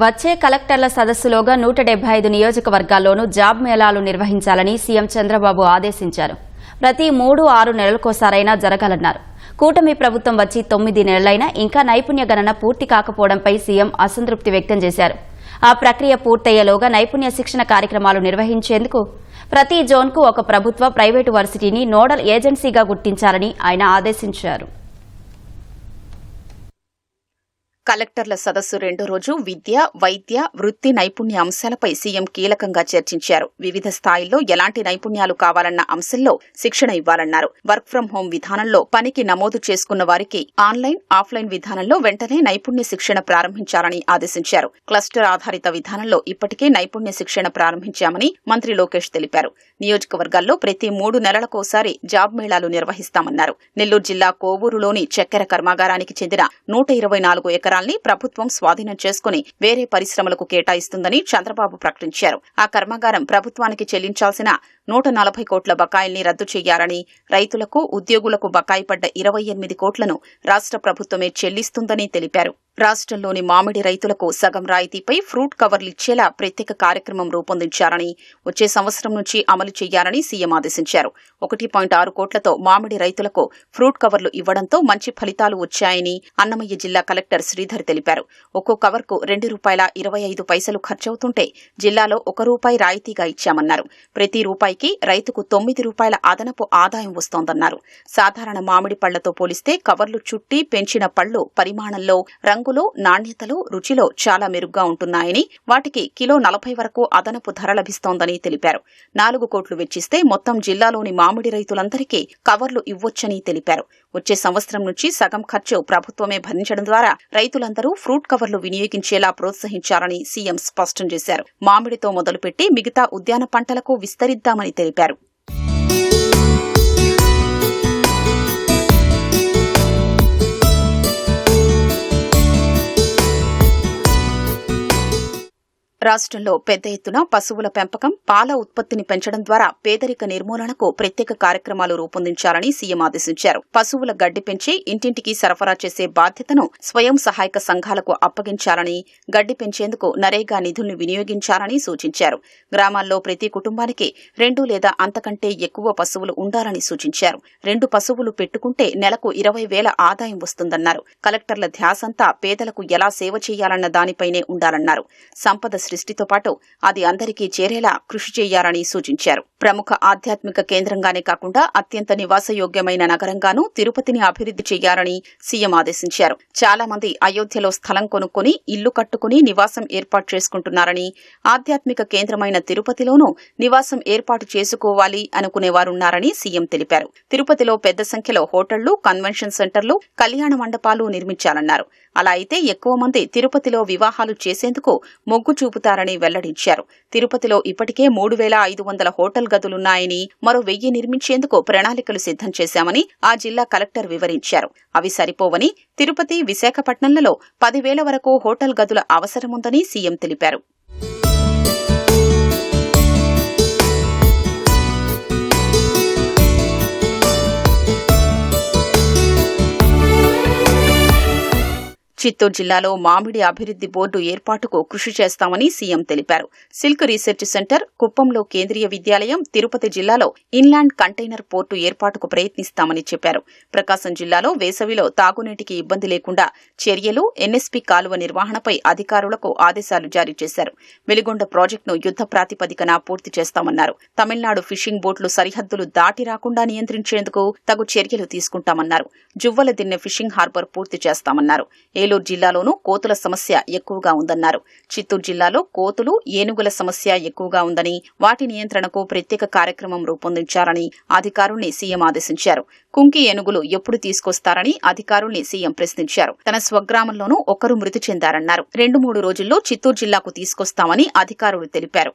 వచ్చే కలెక్టర్ల సదస్సులోగా నూట డెబ్బై ఐదు నియోజకవర్గాల్లోనూ జాబ్ మేళాలు నిర్వహించాలని సీఎం చంద్రబాబు ఆదేశించారు. ప్రతి మూడు ఆరు నెలలకోసారైనా జరగాలన్నారు. కూటమి ప్రభుత్వం వచ్చి తొమ్మిది నెలలైనా ఇంకా నైపుణ్య గణన పూర్తి కాకపోవడంపై సీఎం అసంతృప్తి వ్యక్తం చేశారు. ఆ ప్రక్రియ పూర్తయ్యేలోగా నైపుణ్య శిక్షణ కార్యక్రమాలు నిర్వహించేందుకు ప్రతి జోన్కు ఒక ప్రభుత్వ ప్రైవేటు వర్సిటీని నోడల్ ఏజెన్సీగా గుర్తించాలని ఆయన ఆదేశించారు. కలెక్టర్ల సదస్సు రెండో రోజు విద్య వైద్య వృత్తి నైపుణ్య అంశాలపై సీఎం కీలకంగా చర్చించారు. వివిధ స్థాయిల్లో ఎలాంటి నైపుణ్యాలు కావాలన్న అంశంలో శిక్షణ ఇవ్వాలన్నారు. వర్క్ ఫ్రం హోం విధానంలో పనికి నమోదు చేసుకున్న వారికి ఆన్లైన్ ఆఫ్లైన్ విధానంలో వెంటనే నైపుణ్య శిక్షణ ప్రారంభించాలని ఆదేశించారు. క్లస్టర్ ఆధారిత విధానంలో ఇప్పటికే నైపుణ్య శిక్షణ ప్రారంభించామని మంత్రి లోకేష్ తెలిపారు. నియోజకవర్గాల్లో ప్రతి మూడు నెలలకోసారి జాబ్ మేళాలు నిర్వహిస్తామన్నారు. నెల్లూరు జిల్లా కోవూరులోని చక్కెర కర్మాగారానికి చెందిన నూట ఇరవై నాలుగు పరికరాల్ని ప్రభుత్వం స్వాధీనం చేసుకుని వేరే పరిశ్రమలకు కేటాయిస్తుందని చంద్రబాబు ప్రకటించారు. ఆ కర్మాగారం ప్రభుత్వానికి చెల్లించాల్సిన నూట నలభై కోట్ల బకాయిల్ని రద్దు చేయాలని రైతులకు ఉద్యోగులకు బకాయి పడ్డ ఇరవై ఎనిమిది కోట్లను రాష్ట్ర ప్రభుత్వమే చెల్లిస్తుందని తెలిపారు. రాష్ట్రంలోని మామిడి రైతులకు సగం రాయితీపై ఫ్రూట్ కవర్లు ఇచ్చేలా ప్రత్యేక కార్యక్రమం రూపొందించారని వచ్చే సంవత్సరం నుంచి అమలు చేయాలని సీఎం ఆదేశించారు. ఒకటి పాయింట్ ఆరు కోట్లతో మామిడి రైతులకు ఫ్రూట్ కవర్లు ఇవ్వడంతో మంచి ఫలితాలు వచ్చాయని అన్నమయ్య జిల్లా కలెక్టర్ శ్రీ శ్రీధర్ తెలిపారు. ఒక్కో కవర్కు రెండు రూపాయల ఇరవై ఐదు పైసలు ఖర్చవుతుంటే జిల్లాలో ఒక రూపాయి రాయితీగా ఇచ్చామన్నారు. ప్రతి రూపాయికి రైతుకు తొమ్మిది రూపాయల అదనపు ఆదాయం వస్తోందన్నారు. సాధారణ మామిడి పళ్ళతో పోలిస్తే కవర్లు చుట్టి పెంచిన పళ్ళు పరిమాణంలో రంగులో నాణ్యతలో రుచిలో చాలా మెరుగ్గా ఉంటున్నాయని వాటికి కిలో నలభై వరకు అదనపు ధర లభిస్తోందని తెలిపారు. నాలుగు కోట్లు వెచ్చిస్తే మొత్తం జిల్లాలోని మామిడి రైతులందరికీ కవర్లు ఇవ్వొచ్చని తెలిపారు. వచ్చే సంవత్సరం నుంచి సగం ఖర్చు ప్రభుత్వమే భరించడం ద్వారా రైతులందరూ ఫ్రూట్ కవర్లు వినియోగించేలా ప్రోత్సహించాలని సీఎం స్పష్టం చేశారు. మామిడితో మొదలుపెట్టి మిగతా ఉద్యాన పంటలకు విస్తరిద్దామని తెలిపారు. రాష్ట్రంలో పెద్ద ఎత్తున పశువుల పెంపకం పాల ఉత్పత్తిని పెంచడం ద్వారా పేదరిక నిర్మూలనకు ప్రత్యేక కార్యక్రమాలు రూపొందించాలని సీఎం ఆదేశించారు. పశువుల గడ్డి పెంచి ఇంటింటికి సరఫరా చేసే బాధ్యతను స్వయం సహాయక సంఘాలకు అప్పగించాలని గడ్డి పెంచేందుకు నరేగా నిధుల్ని వినియోగించాలని సూచించారు. గ్రామాల్లో ప్రతి కుటుంబానికి రెండు లేదా అంతకంటే ఎక్కువ పశువులు ఉండాలని సూచించారు. రెండు పశువులు పెట్టుకుంటే నెలకు ఇరవై వేల ఆదాయం వస్తుందన్నారు. కలెక్టర్ల ధ్యాసంతా పేదలకు ఎలా సేవ చేయాలన్న దానిపైనే ఉండాలన్నారు. సంపద దృష్టితో పాటు అది అందరికీ చేరేలా కృషి చేయాలని సూచించారు. ప్రముఖ ఆధ్యాత్మిక కేంద్రంగానే కాకుండా అత్యంత నివాసయోగ్యమైన నగరంగానూ తిరుపతిని అభివృద్ధి చేయాలని సీఎం ఆదేశించారు. చాలా మంది అయోధ్యలో స్థలం కొనుక్కొని ఇల్లు కట్టుకుని నివాసం ఏర్పాటు చేసుకుంటున్నారని ఆధ్యాత్మిక కేంద్రమైన తిరుపతిలోనూ నివాసం ఏర్పాటు చేసుకోవాలి అనుకునేవారున్నారని సీఎం తెలిపారు. తిరుపతిలో పెద్ద సంఖ్యలో హోటళ్ళు కన్వెన్షన్ సెంటర్లు కళ్యాణ మండపాలు నిర్మించాలన్నారు. అలా అయితే ఎక్కువ మంది తిరుపతిలో వివాహాలు చేసేందుకు మొగ్గు చూపుతారని వెల్లడించారు. తిరుపతిలో ఇప్పటికే మూడు వేల ఐదు వందల హోటల్ గదులున్నాయని మరో వెయ్యి నిర్మించేందుకు ప్రణాళికలు సిద్ధం చేశామని ఆ జిల్లా కలెక్టర్ వివరించారు. అవి సరిపోవని తిరుపతి విశాఖపట్నంలలో పదివేల వరకు హోటల్ గదుల అవసరముందని సీఎం తెలిపారు. చిత్తూరు జిల్లాలో మామిడి అభివృద్ది బోర్డు ఏర్పాటుకు కృషి చేస్తామని సీఎం తెలిపారు. సిల్క్ రీసెర్చ్ సెంటర్ కుప్పంలో కేంద్రీయ విద్యాలయం తిరుపతి జిల్లాలో ఇన్లాండ్ కంటైనర్ పోర్టు ఏర్పాటుకు ప్రయత్నిస్తామని చెప్పారు. ప్రకాశం జిల్లాలో వేసవిలో తాగునీటికి ఇబ్బంది లేకుండా చర్యలు ఎన్ఎస్పీ కాలువ నిర్వహణపై అధికారులకు ఆదేశాలు జారీ చేశారు. వెలిగొండ ప్రాజెక్టును యుద్ద ప్రాతిపదికన పూర్తి చేస్తామన్నారు. తమిళనాడు ఫిషింగ్ బోట్లు సరిహద్దులు దాటి రాకుండా నియంత్రించేందుకు తగు చర్యలు తీసుకుంటామన్నారు. జువ్వల దిన్నె ఫిషింగ్ హార్బర్ పూర్తి చేస్తామన్నారు. ఏలూరు జిల్లాలోనూ కోతుల సమస్య ఎక్కువగా ఉందన్నారు. చిత్తూరు జిల్లాలో కోతులు ఏనుగుల సమస్య ఎక్కువగా ఉందని వాటి నియంత్రణకు ప్రత్యేక కార్యక్రమం రూపొందించాలని అధికారుల్ని సీఎం ఆదేశించారు. కుంకి ఏనుగులు ఎప్పుడు తీసుకొస్తారని అధికారుల్ని సీఎం ప్రశ్నించారు. తన స్వగ్రామంలోనూ ఒకరు మృతి చెందారన్నారు. రెండు మూడు రోజుల్లో చిత్తూరు జిల్లాకు తీసుకొస్తామని అధికారులు తెలిపారు.